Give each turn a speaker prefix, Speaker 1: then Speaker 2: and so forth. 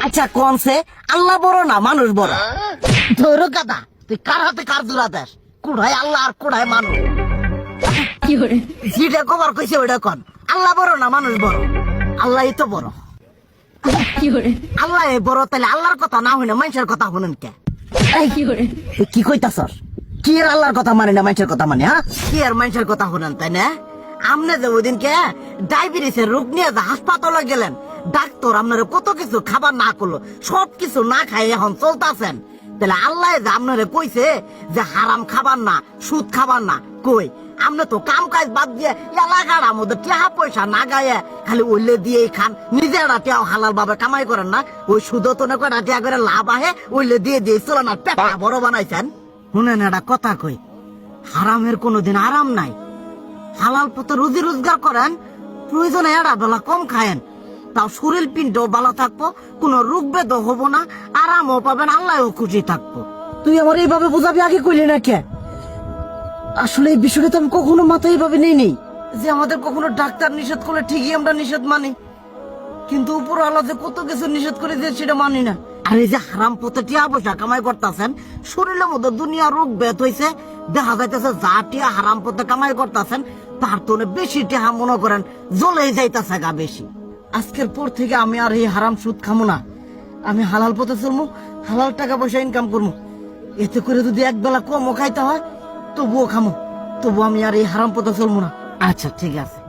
Speaker 1: আচ্ছা কনসে আল্লাহ বড় না মানুষ বড়? ধরো গাদা তুই কার হাতে কার জোড়া দেশ কুড়াই আল্লাহ আর কুড়াই মানুষ। যেটা কবার কইছে ওইটা কন। আল্লাহ বড় না মানুষ বড়? আল্লাহ তো বড়। আল্লাহ বড় তাহলে আল্লাহর কথা না হইনা মানুষের কথা শুনেন কে? কি কইতাছস? কি এর আল্লাহর কথা মানে না মানুষের কথা মানে হ্যাঁ কি আর মানুষের কথা শুনেন তাই না? আমনে যে ওই দিনকে ডায়াবেটিসের রোগ নিয়ে হাসপাতালে গেলেন ডাক্তার আপনার কত কিছু খাবার না করল সব কিছু না খাই এখন চলতেছেন। তাহলে আল্লাহ যে আপনারে কইছে যে হারাম খাবার না সুদ খাবার না কই? আপনি তো কাম কাজ বাদ দিয়ে এলাকার মধ্যে টেহা পয়সা না গায়ে খালি ওইলে দিয়েই খান। নিজেরা টেহাও হালাল ভাবে কামাই করেন না। ওই সুদ তো না করে করে লাভ আহে ওইলে দিয়ে দিয়ে চলে না পেটা বড় বানাইছেন। শুনেন একটা কথা কই হারামের কোনোদিন আরাম নাই। হালাল পথে রুজি রোজগার করেন প্রয়োজনে এড়া বেলা কম খায়েন। তাও শরীর পিণ্ডও ভালো থাকব, কোনো রোগ বেদ হব না, আরামও পাবেন, আল্লাহও খুশি থাকব। তুই আমার এইভাবে বুঝাবি আগে কইলি না কে? আসলে এই বিষয়টা তো আমি কখনো মাথায় এইভাবে নেই নেই যে আমাদের কখনো ডাক্তার নিষেধ করলে ঠিকই আমরা নিষেধ মানি। কিন্তু উপর আল্লাহ যে কত কিছু নিষেধ করে দিয়ে সেটা মানি না। আর এই যে হারাম পথে টিয়া পয়সা কামাই করতেছেন, শরীরের মধ্যে দুনিয়া রোগ বেত হইছে, দেখা যাইতেছে যা টিয়া হারাম পথে কামাই করতেছেন, তার তো বেশি টিয়া মনে করেন, জ্বলেই যাইতেছে গা বেশি। আজকের পর থেকে আমি আর এই হারাম সুদ খামো না। আমি হালাল পথে চলবো হালাল টাকা পয়সা ইনকাম করব এতে করে যদি এক বেলা কমও খাইতে হয়, তবুও খামো। তবু আমি আর এই হারাম পথে চলবো না। আচ্ছা ঠিক আছে।